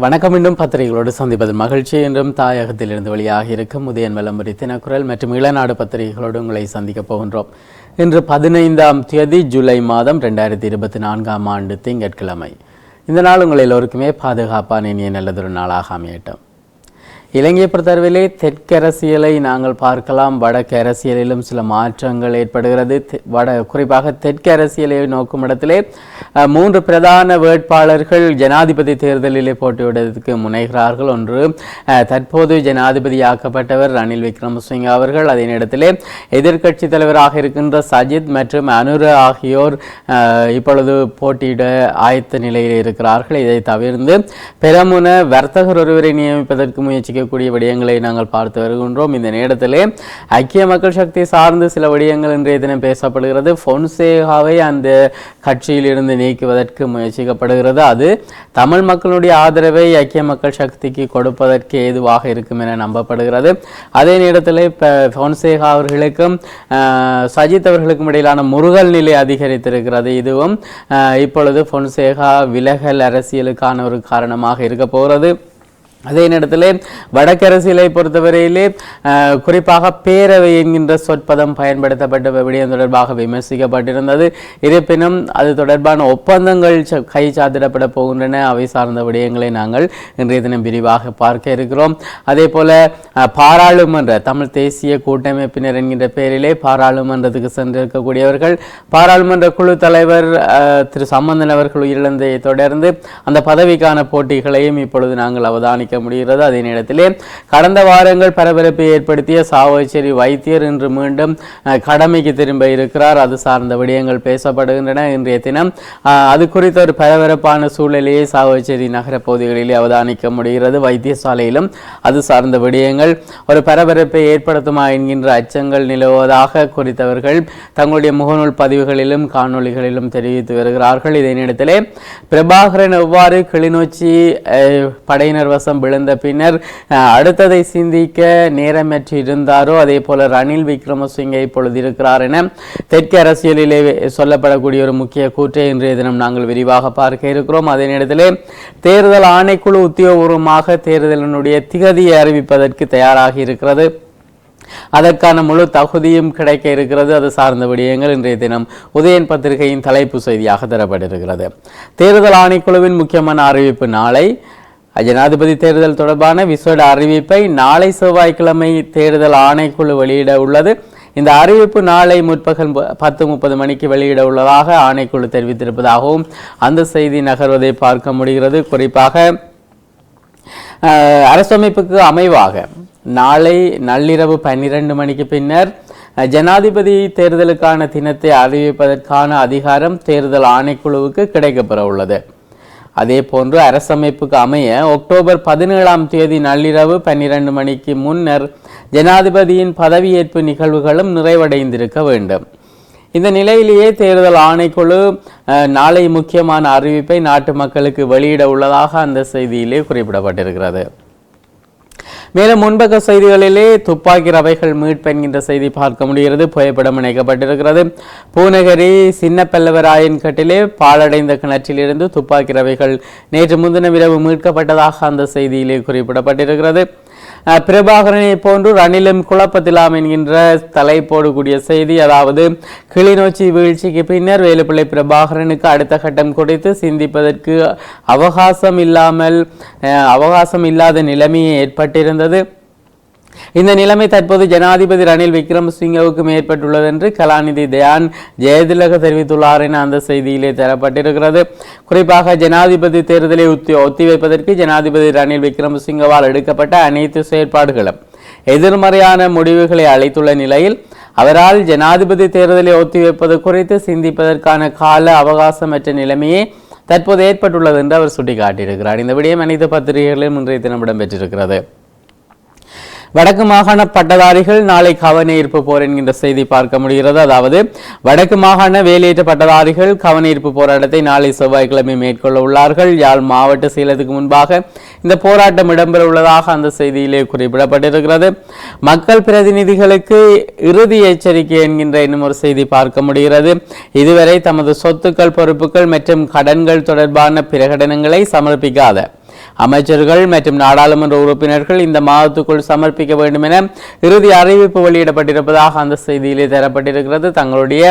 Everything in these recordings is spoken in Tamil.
வணக்கம். இன்றும் பத்திரிகைகளோடு சந்திப்பது மகிழ்ச்சி. என்றும் தாயகத்திலிருந்து வெளியாக இருக்கும் உதயன் வலம்புரி தினக்குரல் மற்றும் இளநாடு பத்திரிகைகளோடு உங்களை சந்திக்கப் போகின்றோம். இன்று பதினைந்தாம் தேதி ஜூலை மாதம் ரெண்டாயிரத்தி இருபத்தி நான்காம் ஆண்டு திங்கட்கிழமை. இந்த நாள் உங்கள் எல்லோருக்குமே பாதுகாப்பான இனிய நல்லதொரு நாளாக அமையட்டும். இலங்கை பொறுத்தளவிலே தெற்கரசியலை நாங்கள் பார்க்கலாம். வடக்கு அரசியலிலும் சில மாற்றங்கள் ஏற்படுகிறது. வட குறிப்பாக தெற்கு அரசியலை நோக்கும் இடத்திலே மூன்று பிரதான வேட்பாளர்கள் ஜனாதிபதி தேர்தலிலே போட்டியிடுவதற்கு முனைகிறார்கள். ஒன்று தற்போது ஜனாதிபதியாக்கப்பட்டவர் ரணில் விக்ரமசிங்க அவர்கள். அதே நேரத்திலே எதிர்க்கட்சி தலைவராக இருக்கின்ற சஜித் மற்றும் அனுர ஆகியோர் இப்பொழுது போட்டியிட ஆயத்த நிலையில் இருக்கிறார்கள். இதை தவிர்த்து பெரமுன வர்த்தகர் ஒருவரை நியமிப்பதற்கு முயற்சிக்கக்கூடிய விடயங்களை நாங்கள் பார்த்து வருகின்றோம். இந்த நேரத்திலே ஐக்கிய மக்கள் சக்தி சார்ந்து சில விடயங்கள் இன்றைய தினம் பேசப்படுகிறது. பொன்சேகாவை அந்த கட்சியிலிருந்து நீக்குவதற்கு முயற்சிக்கப்படுகிறது. அது தமிழ் மக்களுடைய ஆதரவை ஐக்கிய மக்கள் சக்திக்கு கொடுப்பதற்கு ஏதுவாக இருக்கும் என நம்பப்படுகிறது. அதே நேரத்தில் இப்போ பொன்சேகா அவர்களுக்கும் சஜித் அவர்களுக்கும் இடையிலான முருகல் நிலை அதிகரித்திருக்கிறது. இதுவும் இப்பொழுது பொன்சேகா விலகல் அரசியலுக்கான ஒரு காரணமாக இருக்க போகிறது. அதே நேரத்தில் வடக்கரசியலை பொறுத்தவரையிலே குறிப்பாக பேரவை என்கின்ற சொற்பதம் பயன்படுத்தப்பட்ட விடயம் தொடர்பாக விமர்சிக்கப்பட்டிருந்தது. இருப்பினும் அது தொடர்பான ஒப்பந்தங்கள் ச- கை சாத்திடப்பட போகின்றன. அவை சார்ந்த விடயங்களை நாங்கள் இன்றைய தினம் விரிவாக பார்க்க இருக்கிறோம். அதே போல பாராளுமன்ற தமிழ் தேசிய கூட்டமைப்பினர் என்கின்ற பெயரிலே பாராளுமன்றத்துக்கு சென்றிருக்கக்கூடியவர்கள் பாராளுமன்ற குழு தலைவர் திரு சம்பந்தன் அவர்கள் உயிரிழந்ததை தொடர்ந்து அந்த பதவிக்கான போட்டிகளையும் இப்பொழுது நாங்கள் அவதானிக்க முடிகிறது. அதே நேரத்திலே கடந்த வாரங்கள் பரபரப்பை ஏற்படுத்திய சாவச்சேரி வைத்தியர் இன்று மீண்டும் கடமைக்கு திரும்ப இருக்கிறார். அது சார்ந்த விடயங்கள் பேசப்படுகின்றன. இன்றைய தினம் அது குறித்த ஒரு பரபரப்பான சூழலையே சாவச்சேரி நகர பகுதிகளிலே அவதானிக்க முடிகிறது. வைத்தியசாலையிலும் அது சார்ந்த விடயங்கள் ஒரு பரபரப்பை ஏற்படுத்துமா என்கின்ற அச்சங்கள் நிலவுவதாக குறித்தவர்கள் தங்களுடைய முகநூல் பதிவுகளிலும் காணொலிகளிலும் தெரிவித்து வருகிறார்கள். இதே நேரத்திலே பிரபாகரன் எவ்வாறு கிளிநொச்சி படையினர் வசம் விழுந்த பின்னர் அடுத்ததை சிந்திக்க நேரமற்று இருந்தாரோ அதே போல ரணில் விக்ரமசிங்கே இப்பொழுது இருக்கிறார் என தெற்கு அரசியலிலே சொல்லப்படக்கூடிய ஒரு முக்கிய கூற்றை இன்றைய தினம் நாங்கள் விரிவாக பார்க்க இருக்கிறோம். அதே நேரத்தில் தேர்தல் ஆணைக்குழு உத்தியோகபூர்வமாக தேர்தலினுடைய திகதியை அறிவிப்பதற்கு தயாராகி இருக்கிறது. அதற்கான முழு தகுதியும் கிடைக்க இருக்கிறது. அது சார்ந்த விடயங்கள் இன்றைய தினம் உதயன் பத்திரிகையின் தலைப்பு செய்தியாக தரப்பட்டிருக்கிறது. தேர்தல் ஆணைக்குழுவின் முக்கியமான அறிவிப்பு நாளை ஜனாதிபதி தேர்தல் தொடர்பான விசேட அறிவிப்பை நாளை செவ்வாய்க்கிழமை தேர்தல் ஆணைக்குழு வெளியிட உள்ளது. இந்த அறிவிப்பு நாளை முற்பகல் பத்து முப்பது மணிக்கு வெளியிட உள்ளதாக ஆணைக்குழு தெரிவித்திருப்பதாகவும் அந்த செய்தி நகர்வதை பார்க்க முடிகிறது. குறிப்பாக அரசமைப்புக்கு அமைவாக நாளை நள்ளிரவு பன்னிரண்டு மணிக்கு பின்னர் ஜனாதிபதி தேர்தலுக்கான தினத்தை அறிவிப்பதற்கான அதிகாரம் தேர்தல் ஆணைக்குழுவுக்கு கிடைக்கப்பெற உள்ளது. அதே போன்று அரசமைப்புக்கு அமைய அக்டோபர் பதினேழாம் தேதி நள்ளிரவு பன்னிரண்டு மணிக்கு முன்னர் ஜனாதிபதியின் பதவியேற்பு நிகழ்வுகளும் நிறைவடைந்திருக்க வேண்டும். இந்த நிலையிலேயே தேர்தல் ஆணைக்குழு நாளை முக்கியமான அறிவிப்பை நாட்டு மக்களுக்கு வெளியிட உள்ளதாக அந்த செய்தியிலே குறிப்பிடப்பட்டிருக்கிறது. மேலும் முன்பக்க செய்திகளிலே துப்பாக்கி ரவைகள் மீட்பு என்கின்ற செய்தி பார்க்க முடிகிறது. புகைப்படம் இணைக்கப்பட்டிருக்கிறது. பூநகரி சின்னப்பல்லவராயன் கட்டிலே பாழடைந்த கிணற்றிலிருந்து துப்பாக்கி ரவைகள் நேற்று முன்தினம் இரவு மீட்கப்பட்டதாக அந்த செய்தியிலே குறிப்பிடப்பட்டிருக்கிறது. பிரபாகரனை போன்று ரணிலும் குழப்பத்திலாம் என்கின்ற தலைப்போடு கூடிய செய்தி அதாவது கிளிநொச்சி வீழ்ச்சிக்கு பின்னர் வேலுப்பிள்ளை பிரபாகரனுக்கு அடுத்த கட்டம் குறித்து சிந்திப்பதற்கு அவகாசம் இல்லாமல் அவகாசம் இல்லாத நிலைமையே ஏற்பட்டிருந்தது. இந்த நிலைமை தற்போது ஜனாதிபதி ரணில் விக்ரமசிங்கவுக்கும் ஏற்பட்டுள்ளது என்று கலாநிதி தயான் ஜெயதிலக தெரிவித்துள்ளார் என அந்த செய்தியிலே தரப்பட்டிருக்கிறது. குறிப்பாக ஜனாதிபதி தேர்தலை ஒத்தி ஒத்திவைப்பதற்கு ஜனாதிபதி ரணில் விக்ரமசிங்கவால் எடுக்கப்பட்ட அனைத்து செயற்பாடுகளும் எதிர்மறையான முடிவுகளை அளித்துள்ள நிலையில் அவரால் ஜனாதிபதி தேர்தலை ஒத்திவைப்பது குறித்து சிந்திப்பதற்கான கால அவகாசமற்ற நிலைமையே தற்போது ஏற்பட்டுள்ளது என்று அவர் சுட்டிக்காட்டியிருக்கிறார். இந்த விடயம் அனைத்து பத்திரிகைகளிலும் இன்றைய தினம் இடம்பெற்றிருக்கிறது. வடக்கு மாகாண பட்டதாரிகள் நாளை கவன ஈர்ப்பு போர் என்கின்ற செய்தி பார்க்க முடிகிறது. அதாவது வடக்கு மாகாண வேலையேற்ற பட்டதாரிகள் கவன ஈர்ப்பு போராட்டத்தை நாளை செவ்வாய்க்கிழமை மேற்கொள்ள உள்ளார்கள். யாழ் மாவட்ட செயலத்துக்கு முன்பாக இந்த போராட்டம் இடம்பெற உள்ளதாக அந்த செய்தியிலே குறிப்பிடப்பட்டிருக்கிறது. மக்கள் பிரதிநிதிகளுக்கு இறுதி எச்சரிக்கை என்கின்ற இன்னும் ஒரு செய்தி பார்க்க முடிகிறது. இதுவரை தமது சொத்துக்கள் பொறுப்புகள் மற்றும் கடன்கள் தொடர்பான பிரகடனங்களை சமர்ப்பிக்காத அமைச்சர்கள் மற்றும் நாடாளுமன்ற உறுப்பினர்கள் இந்த மாதத்துக்குள் சமர்ப்பிக்க வேண்டும் என இறுதி அறிவிப்பு வெளியிடப்பட்டிருப்பதாக அந்த செய்தியிலே தரப்பட்டிருக்கிறது. தங்களுடைய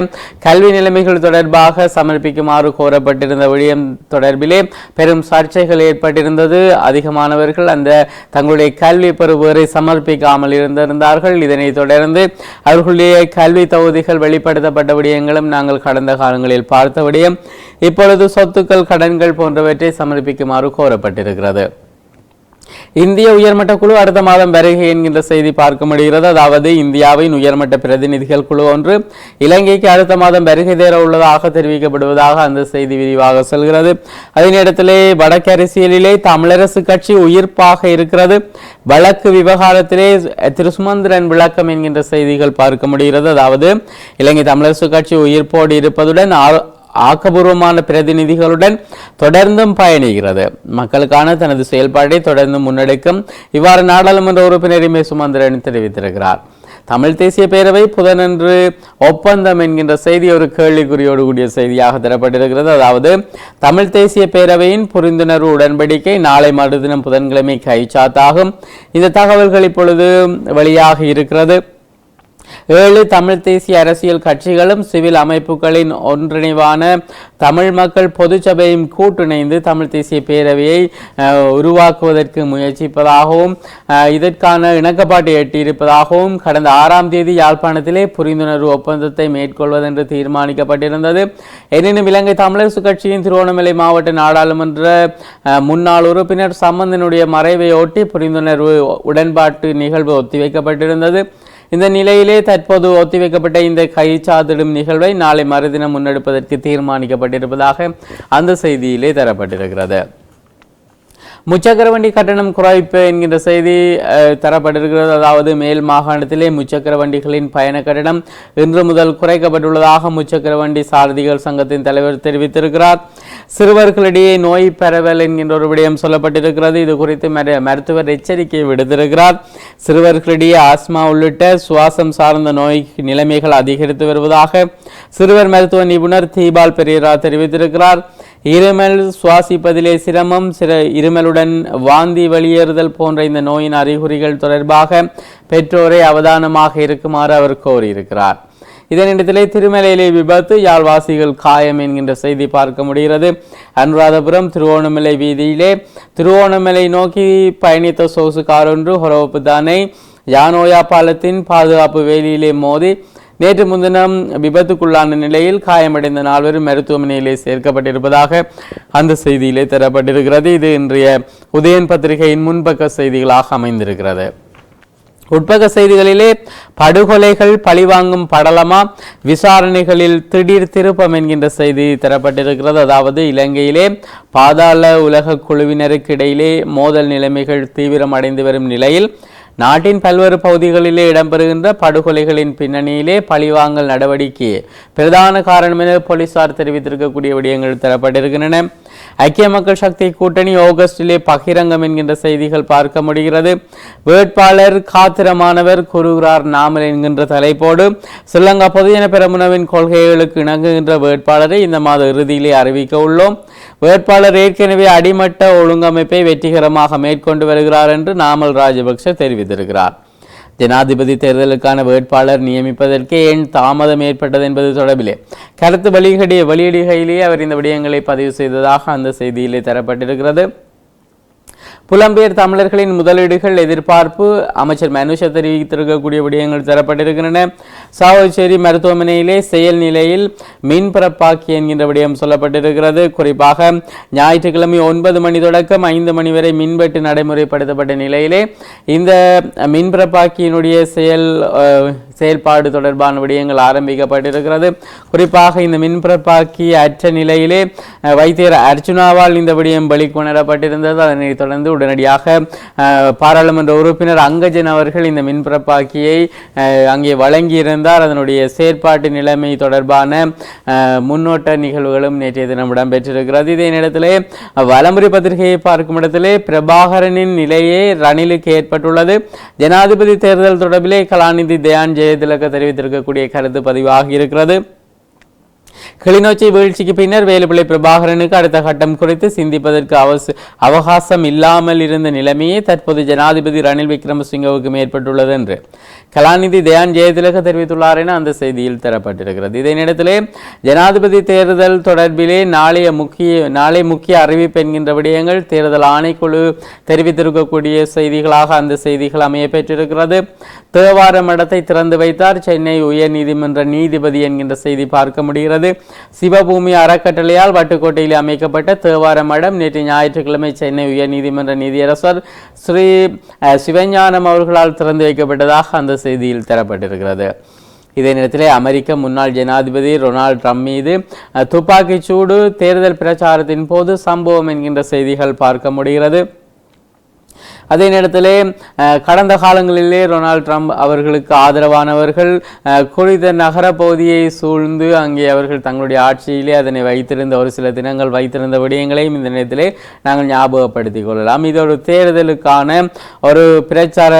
கல்வி நிலைமைகள் தொடர்பாக சமர்ப்பிக்குமாறு கோரப்பட்டிருந்த விடயம் தொடர்பிலே பெரும் சர்ச்சைகள் ஏற்பட்டிருந்தது. அதிகமானவர்கள் அந்த தங்களுடைய கல்வி பெறுவரை சமர்ப்பிக்காமல் இருந்திருந்தார்கள். இதனைத் தொடர்ந்து அவர்களுடைய கல்வி தகுதிகள் வெளிப்படுத்தப்பட்ட விடயங்களும் நாங்கள் கடந்த காலங்களில் பார்த்த விடயம். இப்பொழுது சொத்துக்கள் கடன்கள் போன்றவற்றை சமர்ப்பிக்குமாறு கோரப்பட்டிருக்கிறது. இந்திய உயர்மட்ட குழு அடுத்த மாதம் வருகை என்கின்ற செய்தி பார்க்க முடிகிறது. அதாவது இந்தியாவின் உயர்மட்ட பிரதிநிதிகள் குழு ஒன்று இலங்கைக்கு அடுத்த மாதம் வருகை தேர உள்ளதாக தெரிவிக்கப்படுவதாக அந்த செய்தி விரிவாக சொல்கிறது. அதே நேரத்திலே வடக்கு அரசியலிலே தமிழரசு கட்சி உயிர்ப்பாக இருக்கிறது. வழக்கு விவகாரத்திலே திரு சுமந்திரன் விளக்கம் என்கின்ற செய்திகள் பார்க்க முடிகிறது. அதாவது இலங்கை தமிழரசு கட்சி உயிர்ப்போடு இருப்பதுடன் ஆக்கபூர்வமான பிரதிநிதிகளுடன் தொடர்ந்தும் பயணிக்கிறது. மக்களுக்கான தனது செயல்பாட்டை தொடர்ந்து முன்னெடுக்கும் இவ்வாறு நாடாளுமன்ற உறுப்பினர் இமே சுமந்திரன் தெரிவித்திருக்கிறார். தமிழ் தேசிய பேரவை புதனன்று ஒப்பந்தம் என்கின்ற செய்தி ஒரு கேள்விக்குறியோடு கூடிய செய்தியாக தரப்பட்டிருக்கிறது. அதாவது தமிழ் தேசிய பேரவையின் புரிந்துணர்வு உடன்படிக்கை நாளை மறுதினம் புதன்கிழமை கைச்சாத்தாகும். இந்த தகவல்கள் இப்பொழுது வெளியாகி இருக்கிறது. ஏழு தமிழ் தேசிய அரசியல் கட்சிகளும் சிவில் அமைப்புகளின் ஒன்றிணைவான தமிழ் மக்கள் பொதுச்சபையும் கூட்டிணைந்து தமிழ் தேசிய பேரவையை உருவாக்குவதற்கு முயற்சிப்பதாகவும் இதற்கான இணக்கப்பாட்டை எட்டியிருப்பதாகவும் கடந்த ஆறாம் தேதி யாழ்ப்பாணத்திலே புரிந்துணர்வு ஒப்பந்தத்தை மேற்கொள்வதென்று தீர்மானிக்கப்பட்டிருந்தது. எனினும் இலங்கை தமிழரசு கட்சியின் திருவண்ணாமலை மாவட்ட நாடாளுமன்ற முன்னாள் உறுப்பினர் சம்பந்தனுடைய மறைவை ஒட்டி புரிந்துணர்வு உடன்பாட்டு நிகழ்வு ஒத்திவைக்கப்பட்டிருந்தது. இந்த நிலையிலே தற்போது ஒத்திவைக்கப்பட்ட இந்த கைச்சாதிடும் நிகழ்வை நாளை மறுதினம் முன்னெடுப்பதற்கு தீர்மானிக்கப்பட்டிருப்பதாக அந்த செய்தியிலே தரப்பட்டிருக்கிறது. முச்சக்கர வண்டி கட்டணம் குறைப்பு என்கின்ற செய்தி தரப்பட்டிருக்கிறது. அதாவது மேல் மாகாணத்திலே முச்சக்கர வண்டிகளின் பயண கட்டணம் இன்று முதல் குறைக்கப்பட்டுள்ளதாக முச்சக்கர வண்டி சாரதிகள் சங்கத்தின் தலைவர் தெரிவித்திருக்கிறார். சிறுவர்களிடையே நோய் பரவல் என்கின்ற ஒரு விடயம் சொல்லப்பட்டிருக்கிறது. இது குறித்து மருத்துவர் எச்சரிக்கை விடுத்திருக்கிறார். சிறுவர்களிடையே ஆஸ்மா உள்ளிட்ட சுவாசம் சார்ந்த நோய் நிலைமைகள் அதிகரித்து வருவதாக சிறுவர் மருத்துவ நிபுணர் தீபால் பெரியரா தெரிவித்திருக்கிறார். இருமல் சுவாசிப்பதிலே சிரமம் சிற இருமலுடன் வாந்தி வெளியேறுதல் போன்ற இந்த நோயின் அறிகுறிகள் தொடர்பாக பெற்றோரை அவதானமாக இருக்குமாறு அவர் கோரியிருக்கிறார். இதனிடத்திலே திருமலையிலே விபத்து யாழ்வாசிகள் காயம் என்கின்ற செய்தி பார்க்க முடிகிறது. அனுராதபுரம் திருவோணமலை வீதியிலே திருவோணமலை நோக்கி பயணித்த சோசு கார் ஒன்று ஹொரவப்புதானை யானோயா பாலத்தின் பாதுகாப்பு வேலியிலே மோதி நேற்று முன்தினம் விபத்துக்குள்ளான நிலையில் காயமடைந்த நால்வரும் மருத்துவமனையிலே சேர்க்கப்பட்டிருப்பதாக அந்த செய்தியிலே தரப்பட்டிருக்கிறது. இது இன்றைய உதயன் பத்திரிகையின் முன்பக்க செய்திகளாக அமைந்திருக்கிறது. உட்பக செய்திகளிலே படுகொலைகள் பழிவாங்கும் படலமா விசாரணைகளில் திடீர் திருப்பம் என்கின்ற செய்தி தரப்பட்டிருக்கிறது. அதாவது இலங்கையிலே பாதாள உலக குழுவினருக்கு இடையிலே மோதல் நிலைமைகள் தீவிரமடைந்து வரும் நிலையில் நாட்டின் பல்வேறு பகுதிகளிலே இடம்பெறுகின்ற படுகொலைகளின் பின்னணியிலே பழிவாங்கல் நடவடிக்கை பிரதான காரணம் என போலீசார் தெரிவித்திருக்கக்கூடிய விடயங்கள் தரப்பட்டிருக்கின்றன. ஐக்கிய மக்கள் சக்தி கூட்டணி ஆகஸ்டிலே பகிரங்கம் என்கின்ற செய்திகள் பார்க்க முடிகிறது. வேட்பாளர் காத்திரமானவர் கூறுகிறார் நாமல் என்கின்ற தலைப்போடு ஸ்ரீலங்கா பொதுஜன பெரமுனவின் கொள்கைகளுக்கு இணங்குகின்ற வேட்பாளரை இந்த மாத இறுதியிலே அறிவிக்க உள்ளோம். வேட்பாளர் ஏற்கனவே அடிமட்ட ஒழுங்கமைப்பை வெற்றிகரமாக மேற்கொண்டு வருகிறார் என்று நாமல் ராஜபக்ச தெரிவித்தார் தெரிவித்திருக்கிறார் ஜனாதிபதி தேர்தலுக்கான வேட்பாளர் நியமிப்பதற்கே ஏன் தாமதம் ஏற்பட்டது என்பது தொடர்பிலே. கருத்து வெளியிட வெளியிடுகையிலேயே அவர் இந்த விடயங்களை பதிவு செய்ததாக அந்த செய்தியிலே தரப்பட்டிருக்கிறது. புலம்பெயர் தமிழர்களின் முதலீடுகள் எதிர்பார்ப்பு. அமைச்சர் மனுஷ தெரிவித்திருக்கக்கூடிய விடயங்கள் தரப்பட்டிருக்கின்றன. சாவச்சேரி மருத்துவமனையிலே செயல் நிலையில் மின்பரப்பாக்கி என்கின்ற விடயம் சொல்லப்பட்டிருக்கிறது. குறிப்பாக ஞாயிற்றுக்கிழமை ஒன்பது மணி தொடக்கம் ஐந்து மணி வரை மின்வெட்டு நடைமுறைப்படுத்தப்பட்ட நிலையிலே இந்த மின் பிறப்பாக்கியினுடைய செயல் செயல்பாடு தொடர்பான விடயங்கள் ஆரம்பிக்கப்பட்டிருக்கிறது. குறிப்பாக இந்த மின்பரப்பாக்கி அற்ற நிலையிலே வைத்தியர் அர்ச்சுனாவால் இந்த விடயம் வெளிக்கொணரப்பட்டிருந்தது. அதனைத் தொடர்ந்து உடனடியாக பாராளுமன்ற உறுப்பினர் அங்கஜன் அவர்கள் இந்த மின்பிறப்பாக்கியை அங்கே வழங்கியிருந்தார். அதனுடைய செயற்பாட்டு நிலைமை தொடர்பான முன்னோட்ட நிகழ்வுகளும் நேற்றைய தினம் இடம்பெற்றிருக்கிறது. இதே நேரத்திலே வலமுறை பத்திரிகையை பார்க்கும் இடத்திலே பிரபாகரனின் நிலையே ரணிலுக்கு ஏற்பட்டுள்ளது. ஜனாதிபதி தேர்தல் தொடர்பிலே கலாநிதி தயான் ஜெயதிலக தெரிவித்திருக்கக்கூடிய கருத்து பதிவாகி இருக்கிறது. கிளிநொச்சி வீழ்ச்சிக்கு பின்னர் வேலுப்பிள்ளை பிரபாகரனுக்கு அடுத்த கட்டம் குறித்து சிந்திப்பதற்கு அவச அவகாசம் இல்லாமல் இருந்த நிலைமையே தற்போது ஜனாதிபதி ரணில் விக்ரமசிங்கவுக்கும் ஏற்பட்டுள்ளது என்று கலாநிதி தயான் ஜெயதிலக தெரிவித்துள்ளார் என அந்த செய்தியில் தரப்பட்டிருக்கிறது. இதே நேரத்திலே ஜனாதிபதி தேர்தல் தொடர்பிலே நாளைய முக்கிய நாளை முக்கிய அறிவிப்பு என்கின்ற விடயங்கள் தேர்தல் ஆணைக்குழு தெரிவித்திருக்கக்கூடிய செய்திகளாக அந்த செய்திகள் அமைய பெற்றிருக்கிறது தேவார மடத்தை திறந்து வைத்தார் சென்னை உயர்நீதிமன்ற நீதிபதி என்கின்ற செய்தி பார்க்க முடிகிறது. சிவபூமி அறக்கட்டளையால் வட்டுக்கோட்டையில் அமைக்கப்பட்ட தேவார மடம் நேற்று ஞாயிற்றுக்கிழமை சென்னை உயர்நீதிமன்ற நீதியரசர் ஸ்ரீ அஹ், சிவஞானம் அவர்களால் திறந்து வைக்கப்பட்டதாக அந்த செய்தியில் தரப்பட்டிருக்கிறது. இதே நேரத்தில் அமெரிக்க முன்னாள் ஜனாதிபதி ரொனால்ட் ட்ரம்ப் மீது அஹ், துப்பாக்கிச் சூடு தேர்தல் பிரச்சாரத்தின் போது சம்பவம் என்கின்ற செய்திகள் பார்க்க முடிகிறது. அதே நேரத்தில் கடந்த காலங்களிலே ரொனால்ட் ட்ரம்ப் அவர்களுக்கு ஆதரவானவர்கள் குறித்த நகர பகுதியை சூழ்ந்து அங்கே அவர்கள் தங்களுடைய ஆட்சியிலே அதனை வைத்திருந்த ஒரு சில தினங்கள் வைத்திருந்த விடயங்களையும் இந்த நேரத்திலே நாங்கள் ஞாபகப்படுத்திக் கொள்ளலாம். இது ஒரு தேர்தலுக்கான ஒரு பிரச்சார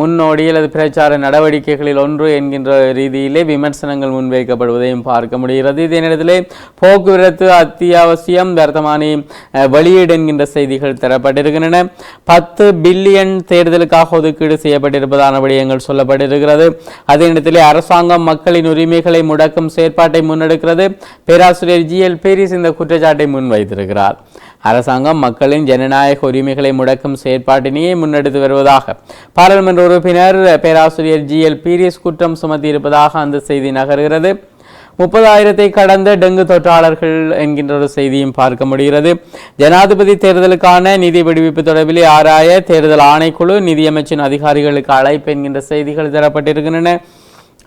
முன்னோடி அல்லது பிரச்சார நடவடிக்கைகளில் ஒன்று என்கின்ற ரீதியிலே விமர்சனங்கள் முன்வைக்கப்படுவதையும் பார்க்க முடிகிறது. இதே நேரத்தில் போக்குவரத்து அத்தியாவசியம் வர்த்தமானி வெளியீடு என்கின்ற செய்திகள் தரப்பட்டிருக்கின்றன. பத்து பில்லியன் தேர்தலுக்காக ஒதுக்கீடு செய்யப்பட்டிருப்பதான விடயங்கள் சொல்லப்பட்டிருக்கிறது. அதே நேரத்திலே அரசாங்கம் மக்களின் உரிமைகளை முடக்கும் செயற்பாட்டை முன்னெடுக்கிறது. பேராசிரியர் ஜி எல் பேரிஸ் இந்த குற்றச்சாட்டை முன்வைத்திருக்கிறார். அரசாங்கம் மக்களின் ஜனநாயக உரிமைகளை முடக்கும் செயற்பாட்டினையே முன்னெடுத்து வருவதாக. பாராளுமன்ற உறுப்பினர் பேராசிரியர் ஜி எல் பீரிஸ் குற்றம் சுமத்தியிருப்பதாக அந்த செய்தி நகர்கிறது. முப்பதாயிரத்தை கடந்த டெங்கு தொற்றாளர்கள் என்கின்ற ஒரு செய்தியும் பார்க்க முடிகிறது. ஜனாதிபதி தேர்தலுக்கான நிதி விடுவிப்பு தொடர்பிலே ஆராய தேர்தல் ஆணைக்குழு நிதியமைச்சின் அதிகாரிகளுக்கு அழைப்பு என்கின்ற செய்திகள் தரப்பட்டிருக்கின்றன.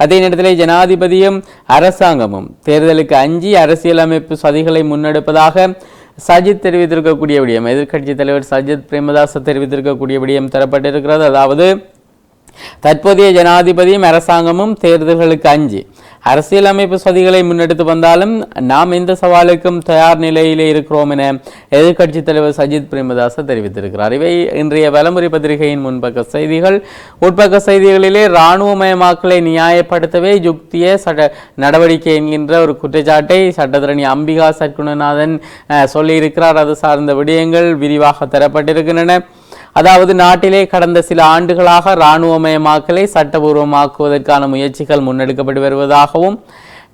அதே நேரத்தில் ஜனாதிபதியும் அரசாங்கமும் தேர்தலுக்கு அஞ்சி அரசியலமைப்பு சதிகளை முன்னெடுப்பதாக சஜித் தெரிவித்திருக்கக்கூடிய விடயம். எதிர்க்கட்சி தலைவர் சஜித் பிரேமதாஸ் தெரிவித்திருக்கக்கூடிய விடயம் தரப்பட்டிருக்கிறது. அதாவது தற்போதைய ஜனாதிபதியும் அரசாங்கமும் தேர்தல்களுக்கு அஞ்சு. அரசியலமைப்பு சதிகளை முன்னெடுத்து வந்தாலும் நாம் எந்த சவாலுக்கும் தயார் நிலையிலே இருக்கிறோம் என எதிர்க்கட்சி தலைவர் சஜித் பிரேமதாச தெரிவித்திருக்கிறார். இவை இன்றைய வலமுறை பத்திரிகையின் முன்பக்க செய்திகள். உட்பக்க செய்திகளிலே இராணுவமயமாக்கலை நியாயப்படுத்தவே யுக்திய சட்ட நடவடிக்கை என்கின்ற ஒரு குற்றச்சாட்டை சட்டத்தரணி அம்பிகா சற்குணநாதன் அஹ், சொல்லியிருக்கிறார். அது சார்ந்த விடயங்கள் விரிவாக தரப்பட்டிருக்கின்றன. அதாவது நாட்டிலே கடந்த சில ஆண்டுகளாக இராணுவமயமாக்கலை சட்டபூர்வமாக்குவதற்கான முயற்சிகள் முன்னெடுக்கப்பட்டு வருவதாகவும்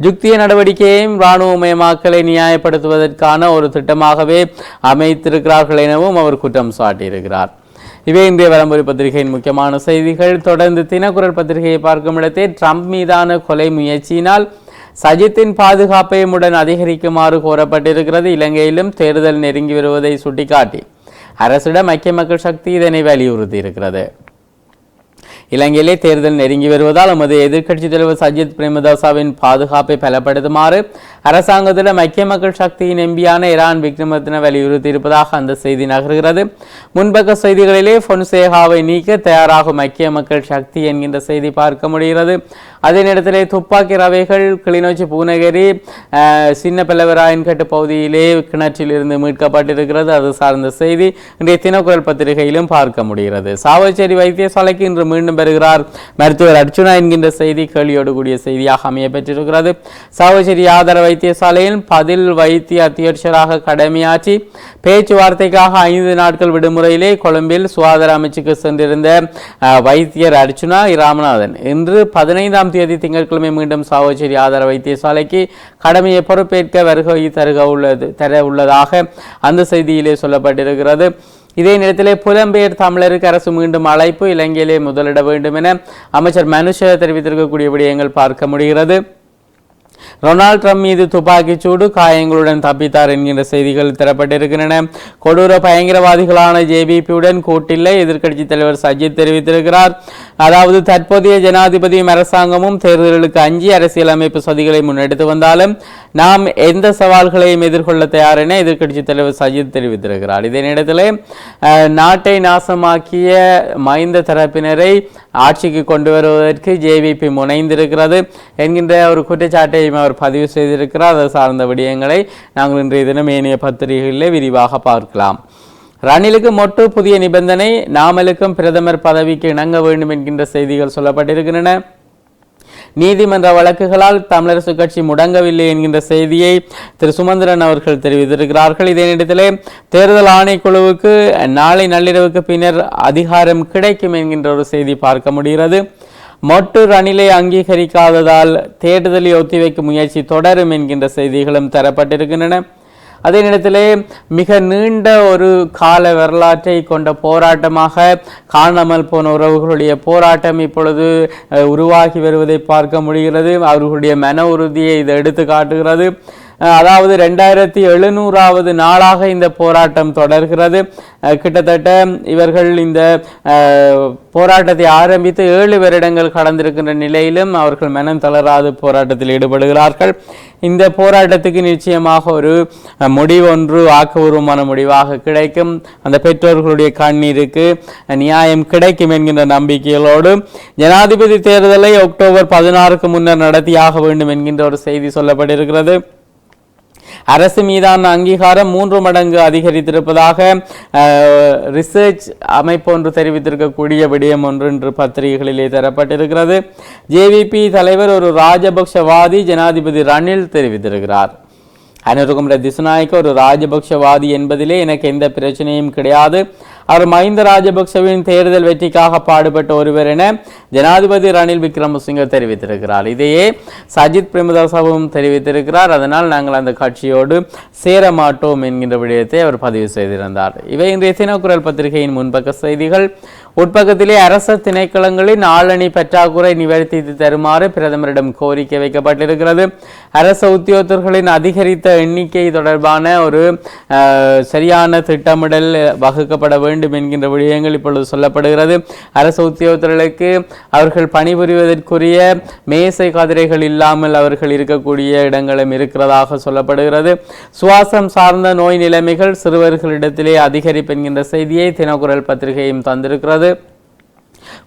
யுக்திய நடவடிக்கையையும் இராணுவமயமாக்கலை நியாயப்படுத்துவதற்கான ஒரு திட்டமாகவே அமைத்திருக்கிறார்கள் எனவும் அவர் குற்றம் சாட்டியிருக்கிறார். இவை இந்திய வலம்புரி பத்திரிகையின் முக்கியமான செய்திகள். தொடர்ந்து தினக்குரல் பத்திரிகையை பார்க்கும் இடத்தே ட்ரம்ப் மீதான கொலை முயற்சியினால் சஜித்தின் பாதுகாப்பையும் உடன் அதிகரிக்குமாறு கோரப்பட்டிருக்கிறது. இலங்கையிலும் தேர்தல் நெருங்கி வருவதை சுட்டிக்காட்டி அரசிடம் ஐக்கிய மக்கள் சக்தி இதனை வலியுறுத்தி இருக்கிறது இலங்கையிலே தேர்தல் நெருங்கி வருவதால் நமது எதிர்க்கட்சி தலைவர் சஜித் பிரேமதாசாவின் பாதுகாப்பை பலப்படுத்துமாறு அரசாங்கத்திடம் ஐக்கிய மக்கள் சக்தியின் எம்பியான இரான் விக்ரமத்தின வலியுறுத்தி இருப்பதாக அந்த செய்தி நகர்கிறது. முன்பக்க செய்திகளிலே பொன்சேகாவை நீக்க தயாராகும் ஐக்கிய மக்கள் சக்தி என்கின்ற செய்தி பார்க்க முடிகிறது. அதே நேரத்திலே துப்பாக்கி ரவைகள் கிளிநொச்சி பூநகரி அஹ், சின்ன பிளவராயன்கட்டு பகுதியிலே கிணற்றில் இருந்து மீட்கப்பட்டிருக்கிறது. அது சார்ந்த செய்தி இன்றைய தினக்குரல் பத்திரிகையிலும் பார்க்க முடிகிறது. சாவச்சேரி வைத்தியசாலைக்கு இன்று மீண்டும் பெறுகிறார். மருத்துவர் அர்ச்சுனா என்கின்ற செய்தி கேள்வியோடு கூடிய செய்தியாக அமைய பெற்றிருக்கிறது சாவச்சேரி ஆதார வைத்தியசாலையில் பதில் வைத்திய அத்தியட்சராக கடமையாற்றி பேச்சுவார்த்தைக்காக ஐந்து நாட்கள் விடுமுறையிலே கொழும்பில் சுகாதார அமைச்சுக்கு சென்றிருந்த வைத்தியர் அர்ச்சுனா ராமநாதன் இன்று பதினைந்தாம் தேதி திங்கட்கிழமை மீண்டும் சாவச்சேரி ஆதார வைத்தியசாலைக்கு கடமையை பொறுப்பேற்க வருகை தருக உள்ளது தர உள்ளதாக அந்த செய்தியிலே சொல்லப்பட்டிருக்கிறது. இதே நேரத்திலே புலம்பெயர் தமிழருக்கு அரசு மீண்டும் அழைப்பு இலங்கையிலே முதலிட வேண்டும் என அமைச்சர் மனுஷ தெரிவித்திருக்கக்கூடிய விடயங்கள் பார்க்க முடிகிறது. ரொனால்ட் ட்ரம்ப் மீது துப்பாக்கிச் சூடு காயங்களுடன் தப்பித்தார் என்கின்ற செய்திகள் தரப்பட்டிருக்கின்றன. கொடூர பயங்கரவாதிகளான ஜேபிபியுடன் கூட்டில்லை எதிர்க்கட்சி தலைவர் சஜித் தெரிவித்திருக்கிறார். அதாவது தற்போதைய ஜனாதிபதியும் அரசாங்கமும் தேர்தல்களுக்கு அஞ்சி அரசியலமைப்பு சதிகளை முன்னெடுத்து வந்தாலும் நாம் எந்த சவால்களையும் எதிர்கொள்ள தயார் என எதிர்க்கட்சி தலைவர் சஜித் தெரிவித்திருக்கிறார். இதே நேரத்தில் நாட்டை நாசமாக்கிய மைந்த தரப்பினரை ஆட்சிக்கு கொண்டு வருவதற்கு ஜேவிபி முனைந்திருக்கிறது என்கின்ற ஒரு குற்றச்சாட்டையும் அவர் பதிவு செய்திருக்கிறார். அது சார்ந்த விடயங்களை நாங்கள் இன்றைய தினம் ஏனைய பத்திரிகைகளிலே விரிவாக பார்க்கலாம். ரணிலுக்கு மொட்டு புதிய நிபந்தனை நாமலுக்கும் பிரதமர் பதவிக்கு இணங்க வேண்டும் என்கின்ற செய்திகள் சொல்லப்பட்டிருக்கின்றன. நீதிமன்ற வழக்குகளால் தமிழரசு கட்சி முடங்கவில்லை என்கின்ற செய்தியை திரு சுமந்திரன் அவர்கள் தெரிவித்திருக்கிறார்கள். இதே நேரத்திலே தேர்தல் ஆணைக்குழுவுக்கு நாளை நள்ளிரவுக்கு பின்னர் அதிகாரம் கிடைக்கும் என்கின்ற ஒரு செய்தி பார்க்க முடிகிறது. மொட்டு ரணிலை அங்கீகரிக்காததால் தேர்தலை ஒத்திவைக்கும் முயற்சி தொடரும் என்கின்ற செய்திகளும் தரப்பட்டிருக்கின்றன. அதே நேரத்திலே மிக நீண்ட ஒரு கால வரலாற்றை கொண்ட போராட்டமாக காணாமல் போன உறவுகளுடைய போராட்டம் இப்பொழுது உருவாகி வருவதை பார்க்க முடிகிறது. அவர்களுடைய மன உறுதியை இதை எடுத்து காட்டுகிறது அதாவது ரெண்டாயிரத்தி எழுநூறாவது நாளாக இந்த போராட்டம் தொடர்கிறது. கிட்டத்தட்ட இவர்கள் இந்த போராட்டத்தை ஆரம்பித்து ஏழு வருடங்கள் கடந்திருக்கின்ற நிலையிலும் அவர்கள் மனம் தளராது போராட்டத்தில் ஈடுபடுகிறார்கள். இந்த போராட்டத்துக்கு நிச்சயமாக ஒரு அஹ், முடிவொன்று ஆக்கபூர்வமான முடிவாக கிடைக்கும். அந்த பெற்றோர்களுடைய கண்ணீருக்கு நியாயம் கிடைக்கும் என்கின்ற நம்பிக்கைகளோடு ஜனாதிபதி தேர்தலை அக்டோபர் பதினாறுக்கு முன்னர் நடத்தியாக வேண்டும் என்கின்ற ஒரு செய்தி சொல்லப்பட்டிருக்கிறது. அரசு மீதான அங்கீகாரம் மூன்று மடங்கு அதிகரித்திருப்பதாக ரிசர்ச் அமைப்பு ஒன்று தெரிவித்திருக்கக்கூடிய விடயம் ஒன்று என்று பத்திரிகைகளிலே தரப்பட்டிருக்கிறது. ஜேவிபி தலைவர் ஒரு ராஜபக்ஷவாதி ஜனாதிபதி ரணில் தெரிவித்திருக்கிறார். அனுருகுமர திசுநாயக்க ஒரு ராஜபக்ஷவாதி என்பதிலே எனக்கு எந்த பிரச்சனையும் கிடையாது. அவர் மஹிந்த ராஜபக்சவின் தேர்தல் வெற்றிக்காக பாடுபட்ட ஒருவர் என ஜனாதிபதி ரணில் விக்ரமசிங்க தெரிவித்திருக்கிறார். இதையே சஜித் பிரேமதாசவும் தெரிவித்திருக்கிறார். அதனால் நாங்கள் அந்த கட்சியோடு சேர மாட்டோம் என்கின்ற விடயத்தை அவர் பதிவு செய்திருந்தார். இவை இன்றைய தினக்குரல் பத்திரிகையின் முன்பக்க செய்திகள். உட்பக்கத்திலே அரச திணைக்களங்களின் ஆளணி பற்றாக்குறை நிவர்த்தி தருமாறு பிரதமரிடம் கோரிக்கை வைக்கப்பட்டிருக்கிறது. அரச உத்தியோகத்தர்களின் அதிகரித்த எண்ணிக்கை தொடர்பான ஒரு சரியான திட்டமிடல் வகுக்கப்பட வேண்டும் என்கின்ற விடயங்கள் இப்பொழுது சொல்லப்படுகிறது. அரசு உத்தியோகத்தர்களுக்கு அவர்கள் பணிபுரிவதற்குரிய மேசை கதிரைகள் இல்லாமல் அவர்கள் இருக்கக்கூடிய இடங்களும் இருக்கிறதாக சொல்லப்படுகிறது. சுவாசம் சார்ந்த நோய் நிலைமைகள் சிறுவர்களிடத்திலே அதிகரிப்பு என்கின்ற செய்தியை தினக்குரல் பத்திரிகையும் தந்திருக்கிறது.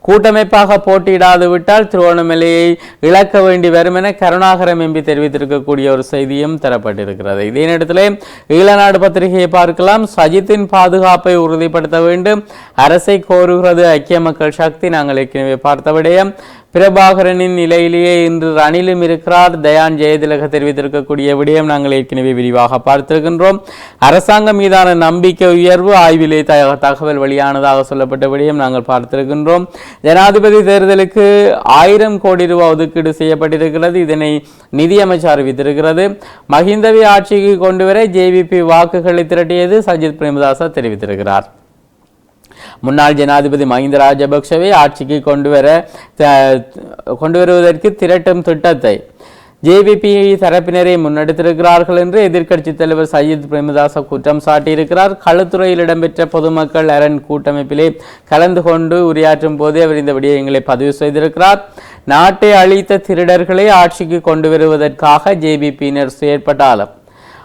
கூட்டமைப்பாக போட்டியிடாது விட்டால் திருவோணமலையை இழக்க வேண்டி வரும் என கருணாகரம் எம்பி தெரிவித்திருக்கக்கூடிய ஒரு செய்தியும் தரப்பட்டிருக்கிறது. இதே நேரத்தில் ஈழநாடு பத்திரிகையை பார்க்கலாம். சஜித்தின் பாதுகாப்பை உறுதிப்படுத்த வேண்டும். அரசை கோருகிறது ஐக்கிய மக்கள் சக்தி. நாங்கள் ஏற்கனவே பார்த்த விடயம். பிரபாகரனின் நிலையிலேயே இன்று ரணிலும் இருக்கிறார். தயான் ஜெயதிலக தெரிவித்திருக்கக்கூடிய விடயம் நாங்கள் ஏற்கனவே விரிவாக பார்த்திருக்கின்றோம். அரசாங்கம் மீதான நம்பிக்கை உயர்வு ஆய்விலே த- தகவல் வெளியானதாக சொல்லப்பட்ட விடயம் நாங்கள் பார்த்திருக்கின்றோம். ஜனாதிபதி தேர்தலுக்கு ஆயிரம் கோடி ரூபாய் ஒதுக்கீடு செய்யப்பட்டிருக்கிறது. இதனை நிதியமைச்சர் அறிவித்திருக்கிறது. மஹிந்தவை ஆட்சிக்கு கொண்டுவர ஜேவிபி வாக்குகளை திரட்டியது சஜித் பிரேமதாசா தெரிவித்திருக்கிறார். முன்னாள் ஜனாதிபதி மஹிந்த ராஜபக்ஷவை ஆட்சிக்கு கொண்டு வர த- கொண்டு வருவதற்கு திரட்டும் திட்டத்தை ஜேபிபி தரப்பினரை முன்னெடுத்திருக்கிறார்கள் என்று எதிர்க்கட்சித் தலைவர் சையத் பிரேமதாச குற்றம் சாட்டியிருக்கிறார். களத்துறையில் இடம்பெற்ற பொதுமக்கள் அரண் கூட்டமைப்பிலே கலந்து கொண்டு உரையாற்றும் போதே அவர் இந்த விடயங்களை பதிவு செய்திருக்கிறார். நாட்டை அழித்த திருடர்களை ஆட்சிக்கு கொண்டு வருவதற்காக ஜேபிபியினர் செயற்பட்டாலும்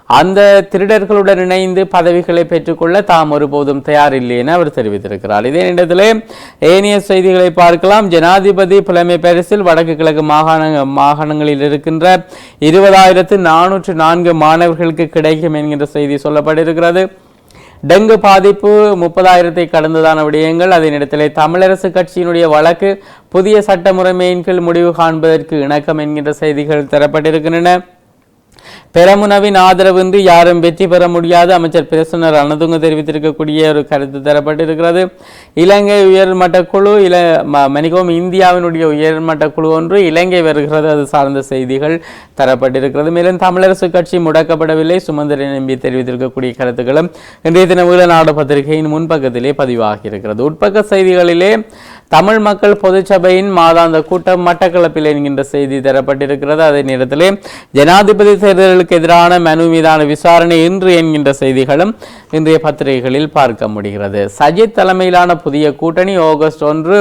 அந்த திருடர்களுடன் இணைந்து பதவிகளை பெற்றுக்கொள்ள தாம் ஒருபோதும் தயாரில்லை என அவர் தெரிவித்திருக்கிறார். இதே நேரத்தில் ஏனைய செய்திகளை பார்க்கலாம். ஜனாதிபதி புலமை பரிசில் வடக்கு கிழக்கு மாகாண மாகாணங்களில் இருக்கின்ற இருபதாயிரத்து நானூற்று நான்கு மாணவர்களுக்கு கிடைக்கும் என்கின்ற செய்தி சொல்லப்பட்டிருக்கிறது. டெங்கு பாதிப்பு முப்பதாயிரத்தை கடந்ததான விடயங்கள் அதே நேரத்திலே தமிழரசு கட்சியினுடைய வழக்கு புதிய சட்ட முறைமையின் கீழ் முடிவு காண்பதற்கு இணக்கம் என்கின்ற செய்திகள் தரப்பட்டிருக்கின்றன. பெரமுனவின் ஆதரவின்றி யாரும் வெற்றி பெற முடியாது. அமைச்சர் பிரசன்னர் அனதுங்க தெரிவித்திருக்கக்கூடிய ஒரு கருத்து தரப்பட்டிருக்கிறது. இலங்கை உயர்மட்ட குழு இல ம- இந்தியாவினுடைய உயர்மட்ட குழு ஒன்று இலங்கை வருகிறது. அது சார்ந்த செய்திகள் தரப்பட்டிருக்கிறது. மேலும் தமிழரசு கட்சி முடக்கப்படவில்லை. சுமந்திரன் நம்பி தெரிவித்திருக்கக்கூடிய கருத்துக்களும் இன்றைய தின நாடு பத்திரிகையின் முன்பக்கத்திலே பதிவாகி இருக்கிறது உட்பக்க செய்திகளிலே தமிழ் மக்கள் பொதுச்சபையின் மாதாந்த கூட்டம் மட்டக்களப்பில் என்கின்ற செய்தி தரப்பட்டிருக்கிறது. அதே நேரத்தில் ஜனாதிபதி தேர்தலுக்கு எதிரான மனு மீதான விசாரணை இன்று என்கின்ற செய்திகளும் இன்றைய பத்திரிகைகளில் பார்க்க முடிகிறது. சஜித் தலைமையிலான புதிய கூட்டணி ஆகஸ்ட் ஒன்று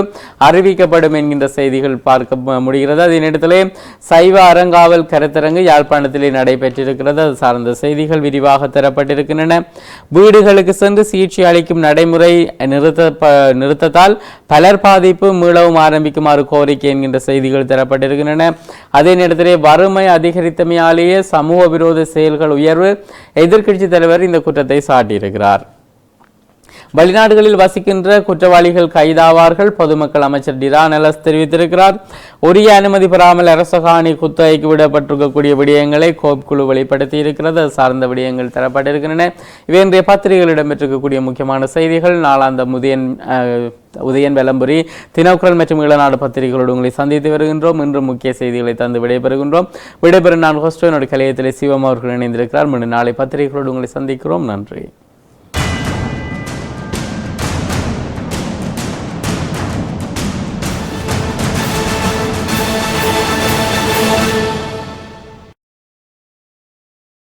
அறிவிக்கப்படும் என்கின்ற செய்திகள் பார்க்க முடிகிறது. அதே நேரத்தில் சைவ அறங்காவல் கருத்தரங்கு யாழ்ப்பாணத்திலே நடைபெற்றிருக்கிறது. அது சார்ந்த செய்திகள் விரிவாக தரப்பட்டிருக்கின்றன. வீடுகளுக்கு சென்று சிகிச்சை அளிக்கும் நடைமுறை நிறுத்த நிறுத்தத்தால் பலர் பாதிப்பு மீளவும் ஆரம்பிக்குமாறு கோரிக்கை என்கின்ற செய்திகள் தரப்பட்டிருக்கின்றன. அதே நேரத்திலே வறுமை அதிகரித்தமையாலேயே சமூக விரோத செயல்கள் உயர்வு எதிர்க்கட்சி தலைவர் இந்த குற்றத்தை சாட்டியிருக்கிறார். வெளிநாடுகளில் வசிக்கின்ற குற்றவாளிகள் கைதாவார்கள். பொதுமக்கள் அமைச்சர் டிரா நெலஸ் தெரிவித்திருக்கிறார். உரிய அனுமதி பெறாமல் அரசகாணி குத்தகைக்கு விடப்பட்டிருக்கக்கூடிய விடயங்களை கோப் குழு வெளிப்படுத்தி இருக்கிறது. சார்ந்த விடயங்கள் தரப்பட்டிருக்கின்றன. இவை இன்றைய பத்திரிகைகள் இடம்பெற்றிருக்கக்கூடிய முக்கியமான செய்திகள். நாளாந்த முதியன் அஹ், உதயன் வெலம்புரி தினக்குரல் மற்றும் இளநாடு பத்திரிகைகளோடு உங்களை சந்தித்து வருகின்றோம். இன்று முக்கிய செய்திகளை தந்து விடைபெறுகின்றோம். விடைபெறும் நான் ஹோஸ்டோ என்னுடைய கலையத்திலே சிவம் அவர்கள் இணைந்திருக்கிறார். மீண்டும் நாளை பத்திரிகைகளோடு உங்களை சந்திக்கிறோம். நன்றி.